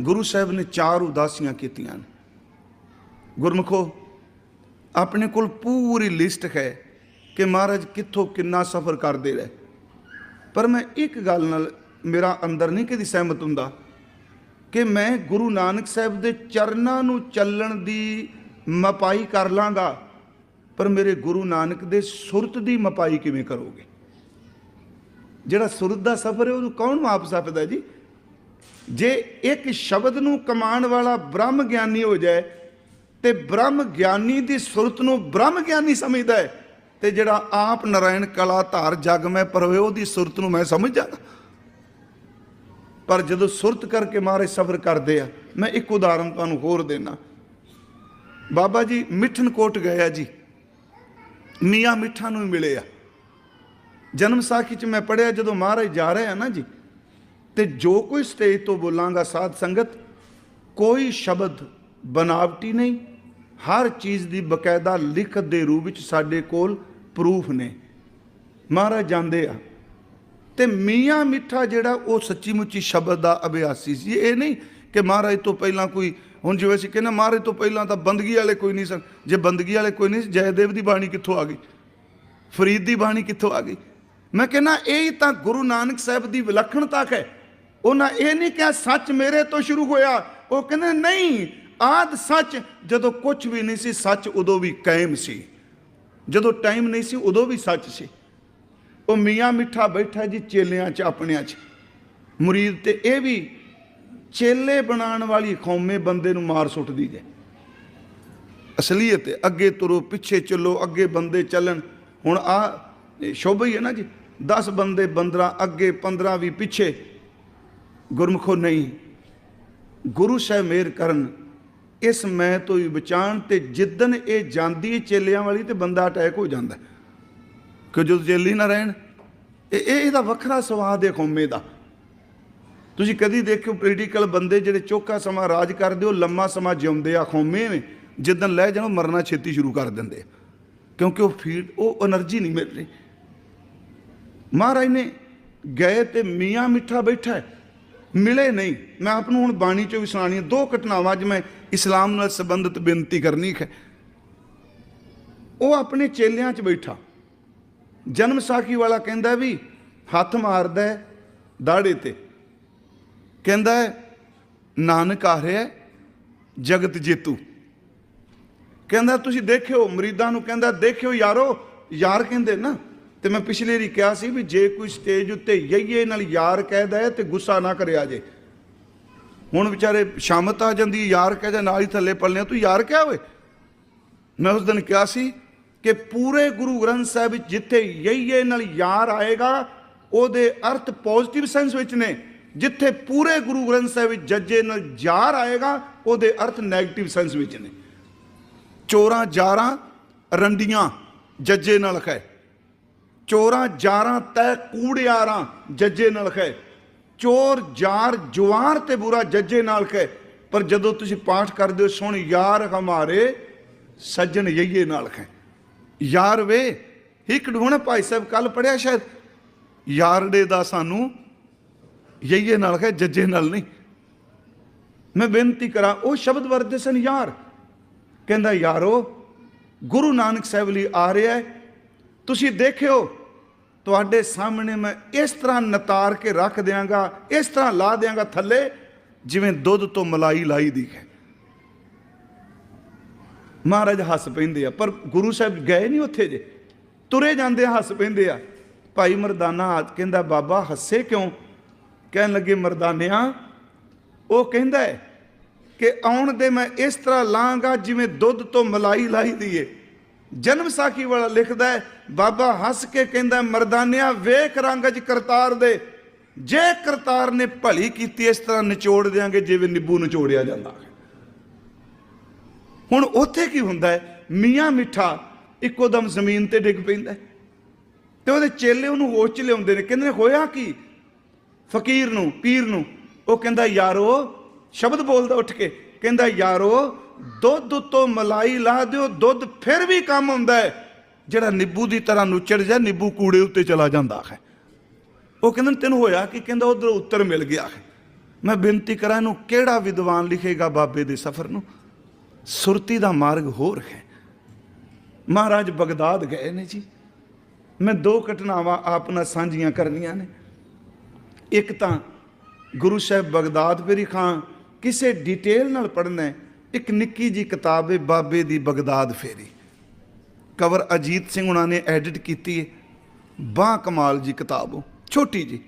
ਗੁਰੂ ਸਾਹਿਬ ਨੇ ਚਾਰ ਉਦਾਸੀਆਂ ਕੀਤੀਆਂ ਨੇ ਗੁਰਮਖੋ, ਆਪਣੇ ਕੋਲ ਪੂਰੀ ਲਿਸਟ ਹੈ ਕਿ ਮਹਾਰਾਜ ਕਿੱਥੋਂ ਕਿੰਨਾ ਸਫ਼ਰ ਕਰਦੇ ਰਹੇ। ਪਰ ਮੈਂ ਇੱਕ ਗੱਲ ਨਾਲ ਮੇਰਾ ਅੰਦਰ ਨਹੀਂ ਕਦੀ ਸਹਿਮਤ ਹੁੰਦਾ ਕਿ ਮੈਂ ਗੁਰੂ ਨਾਨਕ ਸਾਹਿਬ ਦੇ ਚਰਨਾਂ ਨੂੰ ਚੱਲਣ ਦੀ ਮਪਾਈ ਕਰ ਲਾਂਗਾ, ਪਰ ਮੇਰੇ ਗੁਰੂ ਨਾਨਕ ਦੇ ਸੁਰਤ ਦੀ ਮਪਾਈ ਕਿਵੇਂ ਕਰੋਗੇ? ਜਿਹੜਾ ਸੁਰਤ ਦਾ ਸਫ਼ਰ ਹੈ, ਉਹਨੂੰ ਕੌਣ ਮਾਪ ਸਕਦਾ ਜੀ? ਜੇ ਇੱਕ ਸ਼ਬਦ ਨੂੰ ਕਮਾਉਣ ਵਾਲਾ ਬ੍ਰਹਮ ਗਿਆਨੀ ਹੋ ਜਾਏ, ਤੇ ਬ੍ਰਹਮ ਗਿਆਨੀ ਦੀ ਸੁਰਤ ਨੂੰ ਬ੍ਰਹਮ ਗਿਆਨੀ ਸਮਝਦਾ ਹੈ, ਤੇ ਜਿਹੜਾ ਆਪ ਨਰਾਇਣ ਕਲਾ ਧਾਰ ਜਗ ਮੈਂ ਪਰਵੇ ਉਹਦੀ ਸੁਰਤ ਨੂੰ ਮੈਂ ਸਮਝ। ਜਾਂਦਾ ਪਰ ਜਦੋਂ ਸੁਰਤ ਕਰਕੇ ਮਾਰੇ ਸਬਰ ਕਰਦੇ ਆ, ਮੈਂ ਇੱਕ ਉਦਾਹਰਨ ਤੁਹਾਨੂੰ ਹੋਰ ਦੇਣਾ। ਬਾਬਾ ਜੀ ਮਿੱਠਨਕੋਟ ਗਏ ਆ ਜੀ। ਮੀਆਂ ਮਿੱਠਾ ਨੂੰ ਮਿਲੇ ਆ। ਜਨਮ ਸਾਖੀ ਚ ਮੈਂ ਪੜਿਆ ਜਦੋਂ ਮਹਾਰਾਜ ਜਾ ਰਹੇ ਆ ਨਾ ਜੀ ਤੇ ਜੋ ਕੋਈ ਸਟੇਜ ਤੋਂ ਬੋਲਾਂਗਾ ਸਾਧ ਸੰਗਤ ਕੋਈ ਸ਼ਬਦ ਬਨਾਵਟੀ ਨਹੀਂ ਹਰ ਚੀਜ਼ ਦੀ ਬਕਾਇਦਾ ਲਿਖਤ ਦੇ ਰੂਪ ਵਿੱਚ ਸਾਡੇ ਕੋਲ ਪ੍ਰੂਫ ਨੇ। ਮਹਾਰਾਜ ਜਾਂਦੇ ਆ। ਤੇ ਮੀਆਂ ਮਿੱਠਾ ਜਿਹੜਾ ਉਹ ਸੱਚੀ ਮੁੱਚੀ ਸ਼ਬਦ ਦਾ ਅਭਿਆਸੀ ਸੀ। ਇਹ ਨਹੀਂ ਕਿ ਮਹਾਰਾਜ ਤੋਂ ਪਹਿਲਾਂ ਕੋਈ ਹੁਣ ਜਿਵੇਂ ਅਸੀਂ ਕਹਿੰਦੇ ਮਹਾਰਾਜ ਤੋਂ ਪਹਿਲਾਂ ਤਾਂ ਬੰਦਗੀ ਵਾਲੇ ਕੋਈ ਨਹੀਂ ਸਨ। ਜੇ ਬੰਦਗੀ ਵਾਲੇ ਕੋਈ ਨਹੀਂ ਸੀ, ਜੈਦੇਵ ਦੀ ਬਾਣੀ ਕਿੱਥੋਂ ਆ ਗਈ? ਫਰੀਦ ਦੀ ਬਾਣੀ ਕਿੱਥੋਂ ਆ ਗਈ? ਮੈਂ ਕਹਿੰਦਾ ਇਹ ਤਾਂ ਗੁਰੂ ਨਾਨਕ ਸਾਹਿਬ ਦੀ ਵਿਲੱਖਣਤਾ ਹੈ। ਉਹਨਾਂ ਇਹ ਨਹੀਂ ਕਿਹਾ ਸੱਚ ਮੇਰੇ ਤੋਂ ਸ਼ੁਰੂ ਹੋਇਆ। ਉਹ ਕਹਿੰਦੇ, ਨਹੀਂ, ਆਦ ਸੱਚ। ਜਦੋਂ ਕੁਝ ਵੀ ਨਹੀਂ ਸੀ, ਸੱਚ ਉਦੋਂ ਵੀ ਕਾਇਮ ਸੀ। ਜਦੋਂ ਟਾਈਮ ਨਹੀਂ ਸੀ, ਉਦੋਂ ਵੀ ਸੱਚ ਸੀ। ਉਹ ਮੀਆਂ ਮਿੱਠਾ ਬੈਠਾ ਜੀ ਚੇਲਿਆਂ 'ਚ ਆਪਣਿਆਂ 'ਚ। ਮੁਰੀਦ ਤੇ ਇਹ ਵੀ ਚੇਲੇ ਬਣਾਉਣ ਵਾਲੀ ਖੌਮੇ ਬੰਦੇ ਨੂੰ ਮਾਰ ਸੁੱਟਦੀ ਜੇ। ਅਸਲੀਅਤ ਹੈ, ਅੱਗੇ ਤੁਰੋ, ਪਿੱਛੇ ਚੱਲੋ, ਅੱਗੇ ਬੰਦੇ ਚੱਲਣ। ਹੁਣ ਆ ਸ਼ੋਭਾ ਹੀ ਹੈ ਨਾ ਜੀ 10 ਬੰਦੇ 15 ਅੱਗੇ 15 ਵੀ ਪਿੱਛੇ। ਗੁਰਮਖੋ ਨਹੀਂ। ਗੁਰੂ ਸ਼ਹਿ ਮੇਰ ਕਰਨ, ਇਸ ਮੈਂ ਤੋਂ ਹੀ ਬਚਾਣ ਤੇ ਜਿੱਦਨ ਇਹ ਜਾਂਦੀ ਚੇਲਿਆਂ ਵਾਲੀ ਤੇ ਬੰਦਾ ਅਟੈਕ ਹੋ ਜਾਂਦਾ। ਕਿ ਜਦੋਂ ਚੇਲੀ ਨਾ ਰਹਿਣ? ਇਹ ਇਹਦਾ ਵੱਖਰਾ ਸਵਾਦ ਹੈ ਖੁੰਮੇ ਦਾ। ਤੁਸੀਂ ਕਦੀ ਦੇਖਿਓ ਪੋਲੀਟੀਕਲ ਬੰਦੇ ਜਿਹੜੇ ਚੋਕਾ ਸਮਾਂ ਰਾਜ ਕਰਦੇ, ਉਹ ਲੰਮਾ ਸਮਾਂ ਜਿਉਂਦੇ ਆ ਖੁੰਮੇ ਨੇ ਜਿੱਦਨ ਲੈ ਜਾਣੋ ਮਰਨਾ ਛੇਤੀ ਸ਼ੁਰੂ ਕਰ ਦਿੰਦੇ ਕਿਉਂਕਿ ਉਹ ਫੀਡ, ਉਹ એનર્ਜੀ ਨਹੀਂ ਮਿਲਦੀ ਮਹਾਰਾਜ ਨੇ ਗਏ ਤੇ ਮੀਆਂ ਮਿੱਠਾ ਬੈਠਾ ਹੈ। ਮਿਲੇ ਨਹੀਂ। ਮੈਂ ਆਪ ਨੂੰ ਹੁਣ ਬਾਣੀ ਚੋਂ ਵੀ ਸੁਣਾਣੀ ਦੋ ਘਟਨਾਵਾਂ ਅੱਜ ਮੈਂ ਇਸਲਾਮ ਨਾਲ ਸੰਬੰਧਿਤ ਬੇਨਤੀ ਕਰਨੀ ਹੈ। ਉਹ ਆਪਣੇ ਚੇਲਿਆਂ 'ਚ ਬੈਠਾ। ਜਨਮ ਸਾਖੀ ਵਾਲਾ ਕਹਿੰਦਾ ਵੀ ਹੱਥ ਮਾਰਦਾ ਹੈ ਦਾੜੇ ਤੇ। ਕਹਿੰਦਾ ਹੈ, ਨਾਨਕ ਆ ਰਿਹਾ ਜਗਤ ਜੇਤੂ। ਕਹਿੰਦਾ ਤੁਸੀਂ ਦੇਖਿਓ ਮਰੀਦਾਂ ਨੂੰ ਕਹਿੰਦਾ ਦੇਖਿਓ ਯਾਰੋ ਯਾਰ ਕਹਿੰਦੇ ਨਾ। ਤੇ ਮੈਂ ਪਿਛਲੇ ਰੀ ਕਿਹਾ ਸੀ ਵੀ ਜੇ ਕੋਈ ਸਟੇਜ ਉੱਤੇ ਯਈਏ ਨਾਲ ਯਾਰ ਕਹਿਦਾ ਹੈ ਤੇ ਗੁੱਸਾ ਨਾ ਕਰਿਆ ਜੇ। ਹੁਣ ਵਿਚਾਰੇ ਸ਼ਾਮਤ ਆ ਜਾਂਦੀ, ਯਾਰ ਕਹਿੰਦਾ ਨਾਲ ਹੀ ਥੱਲੇ ਪਲਨੇ ਤੂੰ ਯਾਰ ਕਿਹਾ ਓਏ। ਮੈਂ ਉਸ ਦਿਨ ਕਿਹਾ ਸੀ ਕਿ ਪੂਰੇ ਗੁਰੂ ਗ੍ਰੰਥ ਸਾਹਿਬ ਵਿੱਚ ਜਿੱਥੇ ਯਈਏ ਨਾਲ ਯਾਰ ਆਏਗਾ, ਉਹਦੇ ਅਰਥ ਪੋਜ਼ਿਟਿਵ ਸੈਂਸ ਵਿੱਚ ਨੇ। ਜਿੱਥੇ ਪੂਰੇ ਗੁਰੂ ਗ੍ਰੰਥ ਸਾਹਿਬ ਵਿੱਚ ਜੱਜੇ ਨਾਲ ਯਾਰ ਆਏਗਾ, ਉਹਦੇ ਅਰਥ 네ਗੇਟਿਵ ਸੈਂਸ ਵਿੱਚ ਨੇ। ਚੋਰਾਂ, ਜਾਰਾਂ, ਰੰਡੀਆਂ ਜੱਜੇ ਨਾਲ ਖੈ। ਚੋਰਾਂ ਜਾਰਾਂ ਤੈ ਕੂੜਿਆਰਾਂ, ਜੱਜੇ ਨਾਲ ਖੈ ਚੋਰ, ਜਾਰ ਜਵਾਰ ਤੇ ਬੁਰਾ ਜੱਜੇ ਨਾਲ ਖੈ ਪਰ ਜਦੋਂ ਤੁਸੀਂ ਪਾਠ ਕਰਦੇ ਹੋ, ਸੁਣ ਯਾਰ ਹਮਾਰੇ, ਸੱਜਣ ਯਈਏ ਨਾਲ ਖੈ ਯਾਰ ਵੇ ਇੱਕ ਢੂਣ ਭਾਈ ਸਾਹਿਬ ਕੱਲ ਪੜਿਆ ਸ਼ਾਇਦ। ਯਾਰੜੇ ਦਾ ਸਾਨੂੰ ਯਈਏ ਨਾਲ ਖੈ ਜੱਜੇ ਨਾਲ ਨਹੀਂ। ਮੈਂ ਬੇਨਤੀ ਕਰਾਂ, ਉਹ ਸ਼ਬਦ ਵਰਤੇ ਸਨ ਯਾਰ। ਕਹਿੰਦਾ, ਯਾਰੋ, ਗੁਰੂ ਨਾਨਕ ਸਾਹਿਬ ਲਈ ਆ ਰਿਹਾ ਹੈ ਤੁਸੀਂ ਦੇਖਿਓ, ਤੁਹਾਡੇ ਸਾਹਮਣੇ ਮੈਂ ਇਸ ਤਰ੍ਹਾਂ ਨਤਾਰ ਕੇ ਰੱਖ ਦਿਆਂਗਾ, ਇਸ ਤਰ੍ਹਾਂ ਲਾ ਦਿਆਂਗਾ ਥੱਲੇ, ਜਿਵੇਂ ਦੁੱਧ ਤੋਂ ਮਲਾਈ ਲਾਈ ਦੀ ਹੈ। ਮਹਾਰਾਜ ਹੱਸ ਪੈਂਦੇ ਆ, ਪਰ ਗੁਰੂ ਸਾਹਿਬ ਗਏ ਨਹੀਂ ਉੱਥੇ ਜੇ। ਤੁਰੇ ਜਾਂਦੇ ਹੱਸ ਪੈਂਦੇ ਆ। ਭਾਈ ਮਰਦਾਨਾ ਆਦ ਕਹਿੰਦਾ, ਬਾਬਾ, ਹੱਸੇ ਕਿਉਂ? ਕਹਿਣ ਲੱਗੇ, ਮਰਦਾਨਿਆਂ, ਉਹ ਕਹਿੰਦਾ ਹੈ ਕਿ ਆਉਣ ਦੇ ਮੈਂ ਇਸ ਤਰ੍ਹਾਂ ਲਾਂਗਾ ਜਿਵੇਂ ਦੁੱਧ ਤੋਂ ਮਲਾਈ ਲਾਈ ਦੀਏ ਜਨਮ ਸਾਖੀ ਵਾਲਾ ਲਿਖਦਾ ਹੈ, ਬਾਬਾ ਹੱਸ ਕੇ ਕਹਿੰਦਾ, ਮਰਦਾਨਿਆ, ਵੇਖ ਰੰਗ ਚ ਕਰਤਾਰ ਦੇ। ਜੇ ਕਰਤਾਰ ਨੇ ਭਲੀ ਕੀਤੀ, ਇਸ ਤਰ੍ਹਾਂ ਨਿਚੋੜ ਦਿਆਂਗੇ, ਜਿਵੇਂ ਨਿੰਬੂ ਨਿਚੋੜਿਆ ਜਾਂਦਾ। ਹੈ ਹੁਣ ਉੱਥੇ ਕੀ ਹੁੰਦਾ ਹੈ? ਮੀਆਂ ਮਿੱਠਾ ਇੱਕੋ ਦਮ ਜ਼ਮੀਨ ਤੇ ਡਿੱਗ ਪੈਂਦਾ ਤੇ ਉਹਦੇ ਚੇਲੇ ਉਹਨੂੰ ਹੋਸ਼ ਚ ਲਿਆਉਂਦੇ ਨੇ, ਕਹਿੰਦੇ ਨੇ, ਹੋਇਆ ਕੀ? ਫਕੀਰ ਨੂੰ, ਪੀਰ ਨੂੰ, ਉਹ ਕਹਿੰਦਾ, ਯਾਰੋ, ਸ਼ਬਦ ਬੋਲਦਾ ਉੱਠ ਕੇ ਕਹਿੰਦਾ, ਯਾਰੋ, ਦੁੱਧ ਤੋਂ ਮਲਾਈ ਲਾ ਦਿਓ, ਦੁੱਧ ਫਿਰ ਵੀ ਕੰਮ ਹੁੰਦਾ ਹੈ। ਜਿਹੜਾ ਨਿੱਬੂ ਦੀ ਤਰ੍ਹਾਂ ਨੁੱਚੜ ਜਾ, ਨਿੱਬੂ ਕੂੜੇ ਉੱਤੇ ਚਲਾ ਜਾਂਦਾ ਹੈ। ਉਹ ਕਹਿੰਦੇ, ਤੈਨੂੰ ਹੋਇਆ ਕਿ? ਕਹਿੰਦਾ, ਉਧਰ ਉੱਤਰ ਮਿਲ ਗਿਆ ਹੈ। ਮੈਂ ਬੇਨਤੀ ਕਰਾਂ, ਇਹਨੂੰ ਕਿਹੜਾ ਵਿਦਵਾਨ ਲਿਖੇਗਾ ਬਾਬੇ ਦੇ ਸਫ਼ਰ ਨੂੰ? ਸੁਰਤੀ ਦਾ ਮਾਰਗ ਹੋਰ ਹੈ। ਮਹਾਰਾਜ ਬਗਦਾਦ ਗਏ ਨੇ ਜੀ। ਮੈਂ ਦੋ ਘਟਨਾਵਾਂ ਆਪ ਨਾਲ ਸਾਂਝੀਆਂ ਕਰਨੀਆਂ ਨੇ। ਇੱਕ ਤਾਂ ਗੁਰੂ ਸਾਹਿਬ ਬਗਦਾਦ ਫੇਰੀ ਖਾਂ ਕਿਸੇ ਡਿਟੇਲ ਨਾਲ ਪੜ੍ਹਨਾ ਹੈ, ਇੱਕ ਨਿੱਕੀ ਜੀ ਕਿਤਾਬ ਹੈ, ਬਾਬੇ ਦੀ ਬਗਦਾਦ ਫੇਰੀ। ਕਵਰ ਅਜੀਤ ਸਿੰਘ ਉਹਨਾਂ ਨੇ ਐਡਿਟ ਕੀਤੀ ਹੈ। ਬਾ ਕਮਾਲ ਜੀ ਕਿਤਾਬ ਉਹ, ਛੋਟੀ ਜੀ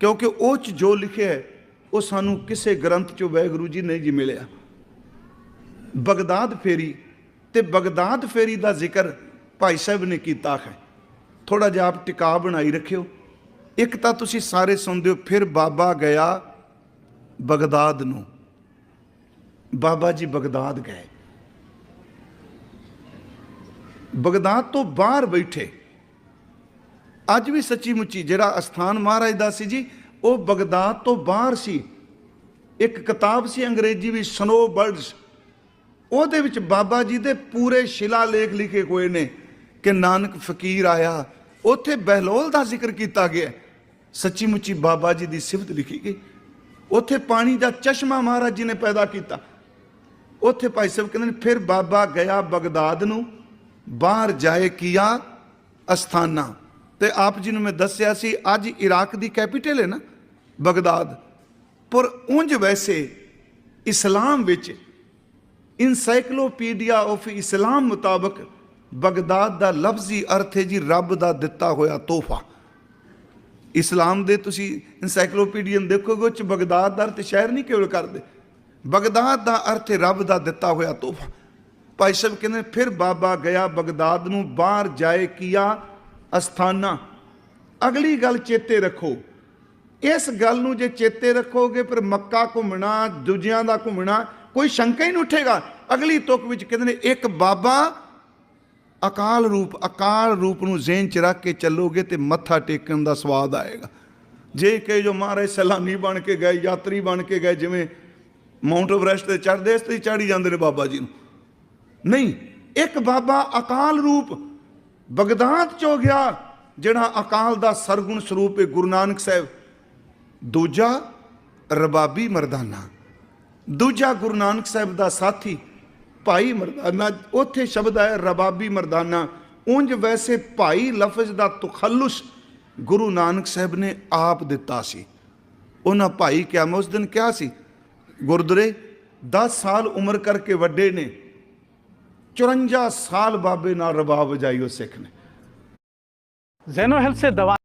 ਕਿਉਂਕਿ ਉਹ ਚ ਜੋ ਲਿਖਿਆ ਹੈ, ਉਹ ਸਾਨੂੰ ਕਿਸੇ ਗ੍ਰੰਥ ਚੋਂ ਵਾਹਿਗੁਰੂ ਜੀ ਨਹੀਂ ਜੀ ਮਿਲਿਆ। ਬਗਦਾਦ ਫੇਰੀ, ਤੇ ਬਗਦਾਦ ਫੇਰੀ ਦਾ ਜ਼ਿਕਰ ਭਾਈ ਸਾਹਿਬ ਨੇ ਕੀਤਾ ਹੈ। ਥੋੜਾ ਜਿਹਾ ਆਪ ਟਿਕਾ ਬਣਾਈ ਰੱਖਿਓ। ਇੱਕ ਤਾਂ ਤੁਸੀਂ ਸਾਰੇ ਸੁਣਦੇ ਹੋ, ਫਿਰ ਬਾਬਾ ਗਿਆ ਬਗਦਾਦ ਨੂੰ। ਬਾਬਾ ਜੀ ਬਗਦਾਦ ਗਏ। ਬਗਦਾਦ ਤੋਂ ਬਾਹਰ ਬੈਠੇ। ਅੱਜ ਵੀ ਸੱਚੀ ਮੁੱਚੀ ਜਿਹੜਾ ਅਸਥਾਨ ਮਹਾਰਾਜ ਦਾ ਸੀ ਜੀ, ਉਹ ਬਗਦਾਦ ਤੋਂ ਬਾਹਰ ਸੀ। ਇੱਕ ਕਿਤਾਬ ਸੀ ਅੰਗਰੇਜ਼ੀ ਵਿੱਚ ਸਨੋ ਬਰਡਸ ਉਹਦੇ ਵਿੱਚ ਬਾਬਾ ਜੀ ਦੇ ਪੂਰੇ ਸ਼ਿਲਾ ਲੇਖ ਲਿਖੇ ਹੋਏ ਨੇ ਕਿ ਨਾਨਕ ਫਕੀਰ ਆਇਆ। ਉੱਥੇ ਬਹਿਲੋਲ ਦਾ ਜ਼ਿਕਰ ਕੀਤਾ ਗਿਆ। ਸੱਚੀ ਮੁੱਚੀ ਬਾਬਾ ਜੀ ਦੀ ਸਿਫਤ ਲਿਖੀ ਗਈ। ਉੱਥੇ ਪਾਣੀ ਦਾ ਚਸ਼ਮਾ ਮਹਾਰਾਜ ਜੀ ਨੇ ਪੈਦਾ ਕੀਤਾ। ਉੱਥੇ ਭਾਈ ਸਾਹਿਬ ਕਹਿੰਦੇ ਨੇ, ਫਿਰ ਬਾਬਾ ਗਿਆ ਬਗਦਾਦ ਨੂੰ, ਬਾਹਰ ਜਾਏ ਕੀਆ ਅਸਥਾਨਾ। ਤੇ ਆਪ ਜੀ ਨੂੰ ਮੈਂ ਦੱਸਿਆ ਸੀ, ਅੱਜ ਇਰਾਕ ਦੀ ਕੈਪੀਟਲ ਹੈ ਨਾ, ਬਗਦਾਦ। ਪਰ ਉਂਝ ਵੈਸੇ ਇਸਲਾਮ ਵਿੱਚ ਇਨਸਾਈਕਲੋਪੀਡੀਆ ਆਫ ਇਸਲਾਮ ਮੁਤਾਬਕ ਬਗਦਾਦ ਦਾ ਲਫ਼ਜ਼ੀ ਅਰਥ ਹੈ ਜੀ, ਰੱਬ ਦਾ ਦਿੱਤਾ ਹੋਇਆ ਤੋਹਫਾ। ਇਸਲਾਮ ਦੇ ਤੁਸੀਂ ਇਨਸਾਈਕਲੋਪੀਡੀਅਨ ਦੇਖੋਗੇ, ਉਹ ਚ ਬਗਦਾਦ ਦਾ ਅਰਥ ਸ਼ਹਿਰ ਨਹੀਂ ਕੇਵਲ ਕਰਦੇ। ਬਗਦਾਦ ਦਾ ਅਰਥ ਰੱਬ ਦਾ ਦਿੱਤਾ ਹੋਇਆ ਤੋਹਫਾ। ਭਾਈ ਸਾਹਿਬ ਕਹਿੰਦੇ ਫਿਰ ਬਾਬਾ ਗਿਆ ਬਗਦਾਦ ਨੂੰ, ਬਾਹਰ ਜਾਏ ਕੀਆ ਅਸਥਾਨਾ। ਅਗਲੀ ਗੱਲ ਚੇਤੇ ਰੱਖੋ। ਇਸ ਗੱਲ ਨੂੰ ਜੇ ਚੇਤੇ ਰੱਖੋਗੇ, ਫਿਰ ਮੱਕਾ ਘੁੰਮਣਾ, ਦੂਜਿਆਂ ਦਾ ਘੁੰਮਣਾ, ਕੋਈ ਸ਼ੰਕਾ ਹੀ ਨਹੀਂ ਉੱਠੇਗਾ। ਅਗਲੀ ਤੁਕ ਵਿੱਚ ਕਹਿੰਦੇ ਨੇ, ਇੱਕ ਬਾਬਾ ਅਕਾਲ ਰੂਪ ਅਕਾਲ ਰੂਪ ਨੂੰ ਜ਼ਿਹਨ ਚ ਰੱਖ ਕੇ ਚੱਲੋਗੇ ਤੇ ਮੱਥਾ ਟੇਕਣ ਦਾ ਸਵਾਦ ਆਏਗਾ। ਜੇ ਕਿ ਜੋ ਮਹਾਰਾਜ ਸੈਲਾਨੀ ਬਣ ਕੇ ਗਏ, ਯਾਤਰੀ ਬਣ ਕੇ ਗਏ, ਜਿਵੇਂ ਮਾਊਂਟ ਐਵਰੈਸਟ ਤੇ ਚੜ੍ਹਦੇ ਇਸ ਤੇ ਚੜੀ ਜਾਂਦੇ ਨੇ ਬਾਬਾ ਜੀ ਨੂੰ। ਨਹੀਂ, ਇੱਕ ਬਾਬਾ ਅਕਾਲ ਰੂਪ ਬਗਦਾਦ ਚੋਂ ਗਿਆ, ਜਿਹੜਾ ਅਕਾਲ ਦਾ ਸਰਗੁਣ ਸਰੂਪ ਹੈ ਗੁਰੂ ਨਾਨਕ ਸਾਹਿਬ। ਦੂਜਾ ਰਬਾਬੀ ਮਰਦਾਨਾ। ਦੂਜਾ ਗੁਰੂ ਨਾਨਕ ਸਾਹਿਬ ਦਾ ਸਾਥੀ ਭਾਈ ਮਰਦਾਨਾ। ਉੱਥੇ ਸ਼ਬਦ ਹੈ ਰਬਾਬੀ ਮਰਦਾਨਾ। ਉਂਝ ਵੈਸੇ ਭਾਈ ਲਫ਼ਜ਼ ਦਾ ਤਖੱਲੁਸ ਗੁਰੂ ਨਾਨਕ ਸਾਹਿਬ ਨੇ ਆਪ ਦਿੱਤਾ ਸੀ। ਉਹਨਾਂ ਭਾਈ ਕਿਹਾ ਉਸ ਦਿਨ ਕਿਹਾ ਸੀ ਗੁਰਦੁਰੇ 10 ਸਾਲ ਉਮਰ ਕਰਕੇ ਵੱਡੇ ਨੇ। 54 ਸਾਲ ਬਾਬੇ ਨਾਲ ਰਬਾਬ ਵਜਾਈ ਉਹ ਸਿੱਖ ਨੇ। ਜ਼ੈਨੋ ਹੈਲਥ ਸੇ ਦਵਾ